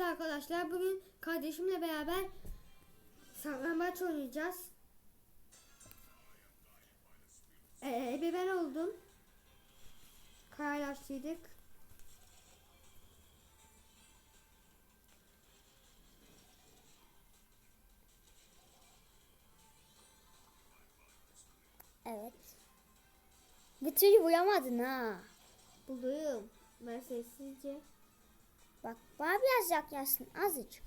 Evet arkadaşlar bugün kardeşimle beraber saklambaç oynayacağız. Ee, ebe ben oldum. Kararlaştırdık. Evet. Bir türlü uyamadın ha. Buldum. Ben sessizce. Bak bana biraz yaklaşsın azıcık.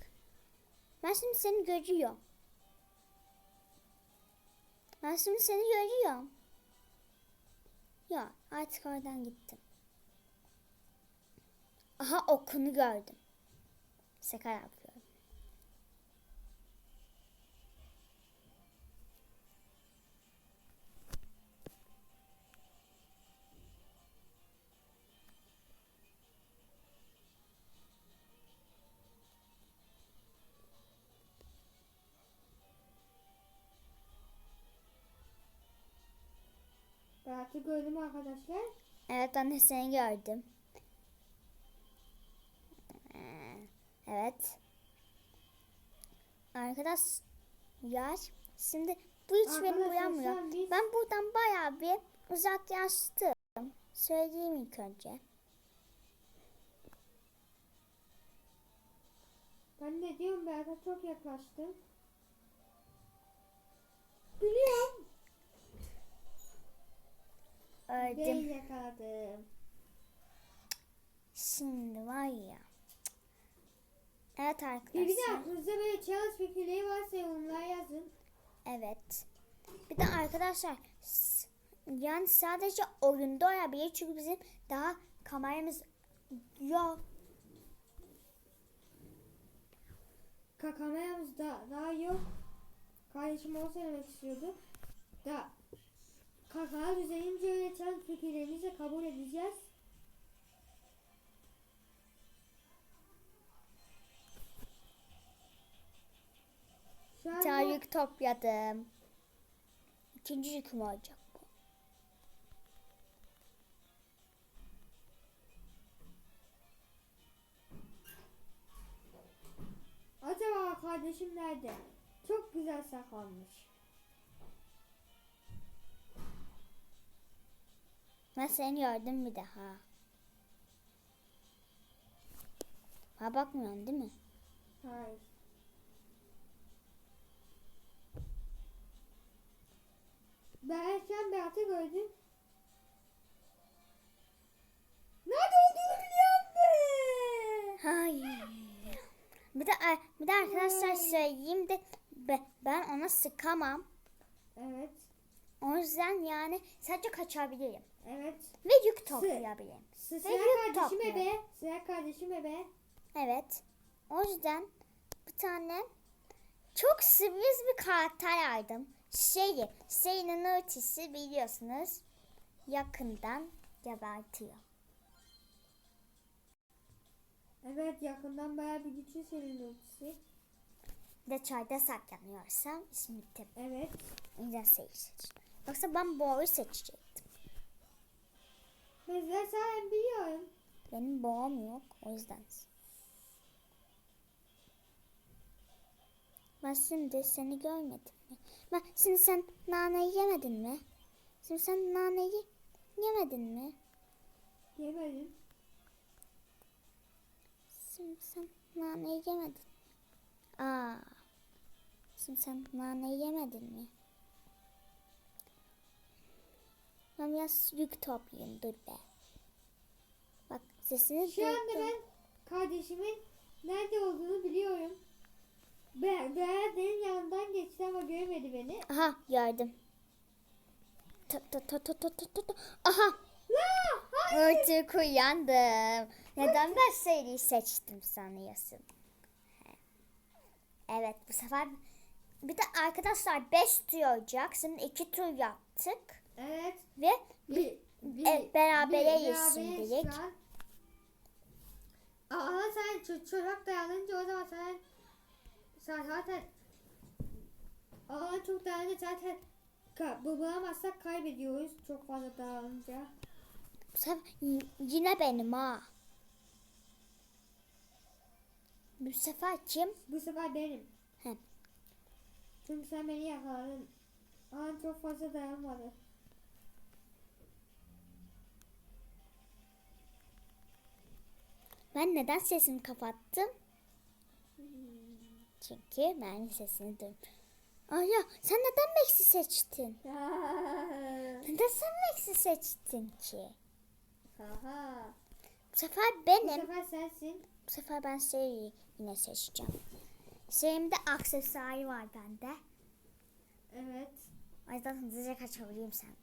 Ben şimdi seni görüyorum. Ben şimdi seni görüyorum. Ya artık oradan gittim. Aha okunu gördüm. Şaka yapıyorum. Ben artık gördüm arkadaşlar. Evet de seni gördüm. Evet. Arkadaş yar. Şimdi bu hiç beni Arkadaşlar, uyanmıyor. biz- Ben buradan bayağı bir uzaklaştım. Söyleyeyim ilk önce. Ben ne diyorum de çok yaklaştım. Biliyorum. Öldüm. yakaladım. Şimdi var ya. Evet Bir, bir de arkadaşlar. aklınızda böyle challenge fikirleri varsa yorumlara yazın. Evet. Bir de arkadaşlar yani sadece oyunda olabilir çünkü bizim daha kameramız yok. Ka kameramız da, daha yok. Kardeşim onu söylemek istiyordu. Da öyle challenge fikirlerinizi de kabul edeceğiz. Bir tane yük topladım. İkinci yüküm olacak bu. acaba kardeşim nerede? Çok güzel saklanmış. Ben seni gördüm bir daha. Ha bakmıyorsun değil mi? Hayır. Ben erken Berat'ı gördüm. Nerede olduğunu biliyorum ben. Hayır. Bir de bir de arkadaşlar söyleyeyim de be- ben ona sıkamam. Evet. O yüzden yani sadece kaçabilirim. Evet. Ve yük toplayabilirim. S- Ve Sıra yük kardeşim topluyor. ebe. Sıra kardeşim ebe. Evet. O yüzden bir tane çok sürpriz bir karakter aldım. Şeyi, Şey'in ultisi biliyorsunuz yakından gebertiyor. Evet yakından bayağı bir güçlü senin ultisi. Bir de çayda saklanıyorsam ismi tabii. Evet. Şey'i seçtim. Yoksa ben Boğa'yı seçecektim. Mesela sen biliyorum. Benim boğam yok. O yüzden. Ben şimdi seni görmedim mi? Ben şimdi sen naneyi yemedin mi? Şimdi sen naneyi yemedin mi? Yemedim. Şimdi sen naneyi yemedin? Aa. Şimdi sen naneyi yemedin mi? Ben biraz yük toplayayım dur be. Bak sesini Şu anda duydum. ben kardeşimin nerede olduğunu biliyorum. Be Berat benim yanından geçti ama görmedi beni. Aha gördüm. Ta ta ta ta ta ta ta. Aha La! Hayır! artık uyandım. Neden ben seriyi seçtim sanıyorsun? Evet bu sefer bir de arkadaşlar 5 tur olacak. Şimdi 2 tur yaptık. Evet. Ve Bir, bir, Evet, berabereyiz şimdilik. Aa, Ama sen ço- çocuk dayanınca o zaman sen, sen zaten Aa çok dayanınca zaten ka- bu bulamazsak kaybediyoruz çok fazla sefer y- yine benim ha. Bu sefer kim? Bu sefer benim. He. Çünkü sen beni yakaladın. An çok fazla dayanmadı. Ben neden sesimi kapattım? Çünkü ben sesini duydum. Ay ya sen neden Max'i seçtin? Neden sen Max'i seçtin ki? Aha. Bu sefer Bu benim. sefer sensin. Bu sefer ben Seri'yi yine seçeceğim. Seri'mde aksesuarı var bende. Evet. O yüzden hızlıca kaçabileyim senden.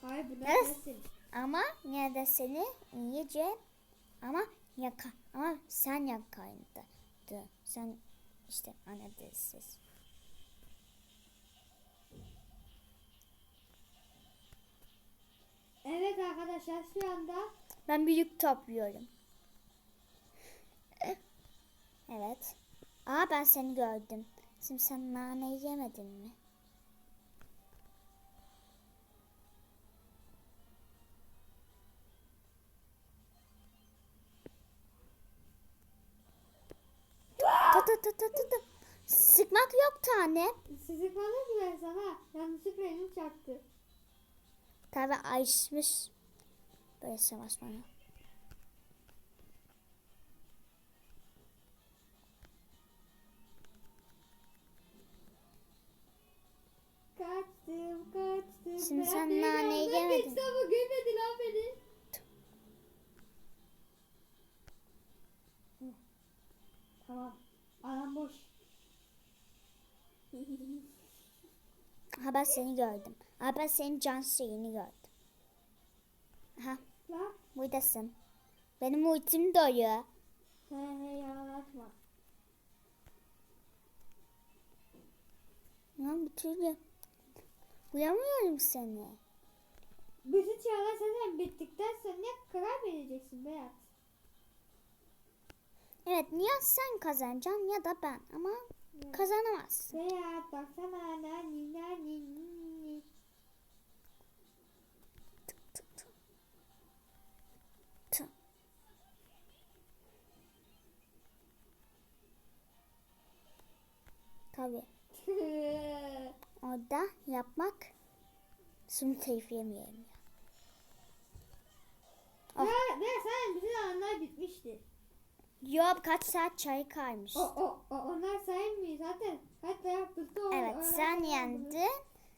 Hayır bu Yes. sensin. Ama yine de seni iyice ama yaka ama sen yakaydın. Sen işte anladınız siz. Evet arkadaşlar şu anda Ben büyük topluyorum. Evet. Aa ben seni gördüm. Şimdi sen naneyi yemedin mi? Yok tane. sizi bana ki ben sana yanlışlıkla elim çarptı. Tabi açmış. Böyle savaş bana. Kaçtım kaçtım. Şimdi sen almak yemedin. istedi ama görmedi lan beni. Hı. Tamam. Alan boş. Ha ben seni gördüm. Ha ben senin can şeyini gördüm. Aha La. buradasın. Benim ultim dolu. He he yalanlatma. Lan bir türlü uyamıyorum seni. Çağlar zaten bittikten sonra ne karar vereceksin Berat? Evet ya sen kazanacaksın ya da ben ama kazanamazsın. Berat baksana nani nini. Tabii. Orada yapmak şimdi telif yemeyelim ya. Ah. Ve, ve sen bütün alanlar bitmişti. Yok kaç saat çay kalmış. O, o, o onlar sayılmıyor zaten. Hatta yaptıkta o. Evet sen yendin.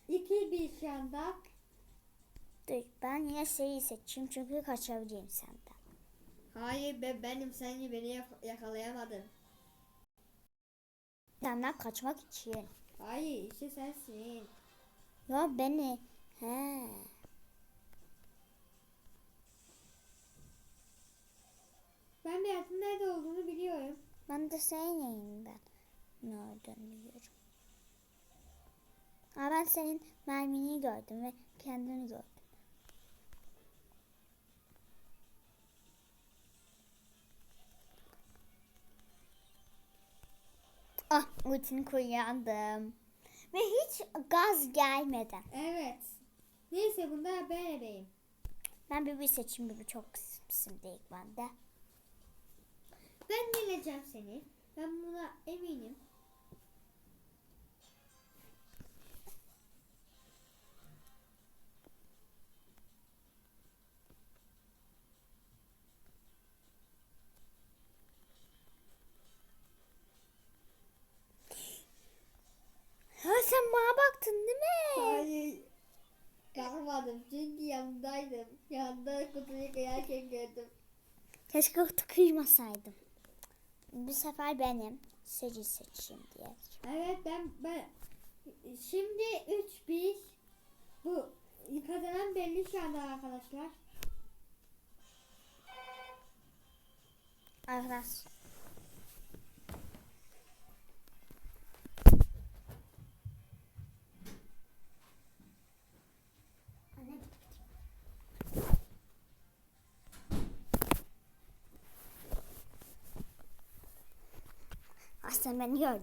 2-1 şu anda. Dur ben yine şeyi seçeyim çünkü kaçabileyim senden. Hayır be benim sen beni yakalayamadın. Senden kaçmak için. Hayır işte sensin. Ya beni. He. Ben Berat'ın nerede olduğunu biliyorum. Ben de senin yayından ne olduğunu biliyorum. Ama ben senin mermini gördüm ve kendini gördüm. Ah ultini kullandım. Ve hiç gaz gelmeden. Evet. Neyse bunda ben edeyim. Ben bir seçim bir çok kısımda ilk bende. Ben yeneceğim seni. Ben buna eminim. Sen bana baktın değil mi? Hayır. Bakmadım çünkü yanındaydım. Yanında kutuyu kıyarken gördüm. Keşke kutu kıymasaydım. Bu sefer benim. Seri seçeyim diye. Evet ben ben şimdi 3-1 bu kazanan belli şu anda arkadaşlar. Arkadaş. Aslında beni gördün.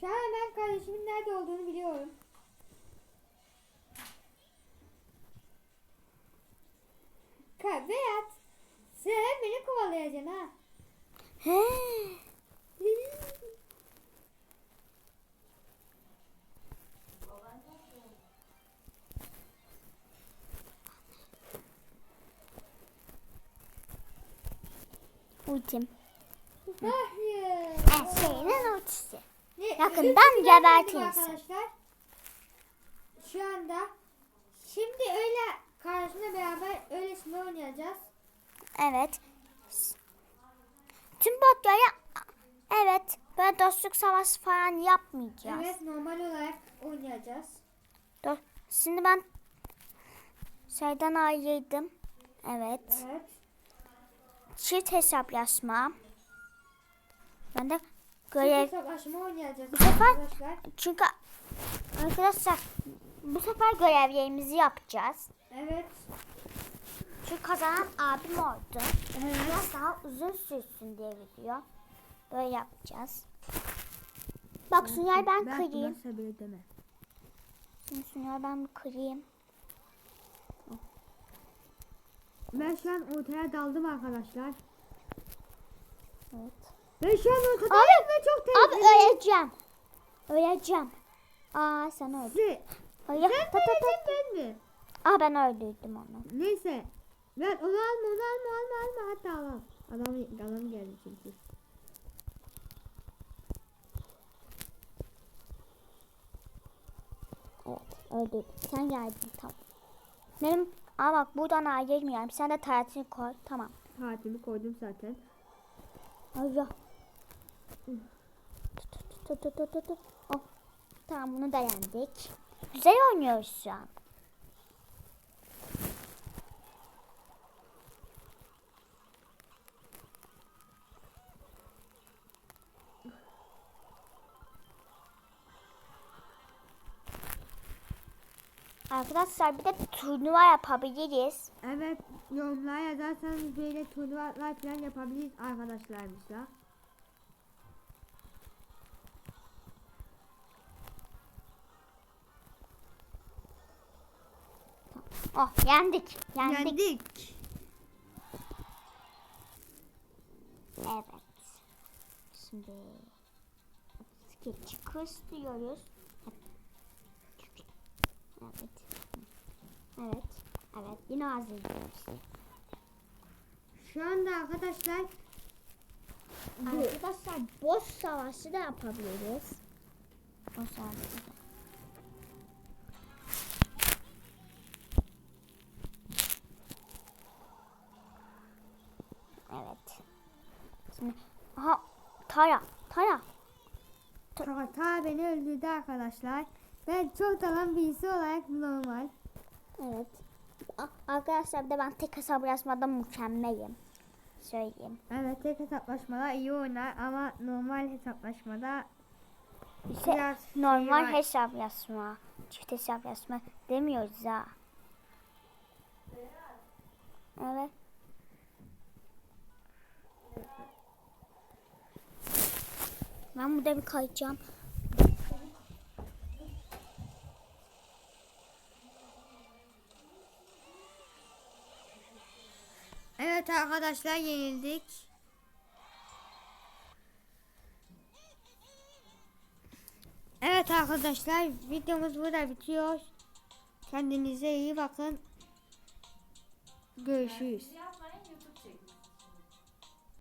Şu an ben kardeşimin nerede olduğunu biliyorum. Ya Berat. Sen beni kovalayacaksın ha. He. Ultim. Hayır. Her şeyin ultisi. Ne- Yakından üzüntüden gebert geldim insan. Arkadaşlar. Şu anda. Şimdi öyle kardeşimle beraber öylesine oynayacağız. Evet. Tüm botlara evet böyle dostluk savaşı falan yapmayacağız. Evet normal olarak oynayacağız. Dur. Şimdi ben şeyden ayrıldım. Evet. Evet. Çift hesaplaşma. Ben de Görev. Hesaplaşma oynayacağız Bu sefer- arkadaşlar. çünkü arkadaşlar bu sefer görevlerimizi yapacağız. Evet. Çünkü kazanan abim oldu. Biraz daha uzun sürsün diye video. Böyle yapacağız. Bak Sunyay ben kırayım. sabır deme. Şimdi Sunyay ben kırayım. Ben şu an ortaya daldım arkadaşlar. Evet. Ben şu an ortadayım Abi, ve çok Abi tehlikeli. öleceğim. Öleceğim. Aa sen öldün. Sen Öyle. sen Ta, ta, ta. ben mi? Aa ben öldürdüm onu. Neyse. Ben onu alma onu alma alma alma hatta alam. Adam, adam geldi çünkü. Evet öldürdüm. Sen geldin tamam. Benim Aa bak buradan ayrılmıyorum. Sen de taratını koy. Tamam. Saatimi koydum zaten. Allah. Tut tut tut tut, tut. Oh. Tamam bunu da yendik. Güzel oynuyoruz şu an. Arkadaşlar bir de turnuva yapabiliriz. Evet yorumlara yazarsanız böyle turnuvalar falan yapabiliriz arkadaşlarımızla. Oh yendik. Yendik. Yendik. Evet. Şimdi kız diyoruz. Evet. Evet. Evet. Yine hazırlıyoruz. Şu anda arkadaşlar Arkadaşlar boss savaşı da yapabiliriz. Boss savaşı. Evet. Şimdi aha Tara Tara ta, ta beni öldürdü arkadaşlar. Ben çok dalan birisi olarak normal. Evet. Arkadaşlar bir de ben tek hesaplaşmada mükemmelim. Söyleyeyim. Evet tek hesaplaşmada iyi oynar ama normal hesaplaşmada İşte biraz şey normal var. hesaplaşma, çift hesaplaşma demiyoruz ha. Evet. Ben burada bir kayacağım. Evet arkadaşlar yenildik. Evet arkadaşlar videomuz burada bitiyor. Kendinize iyi bakın. Görüşürüz.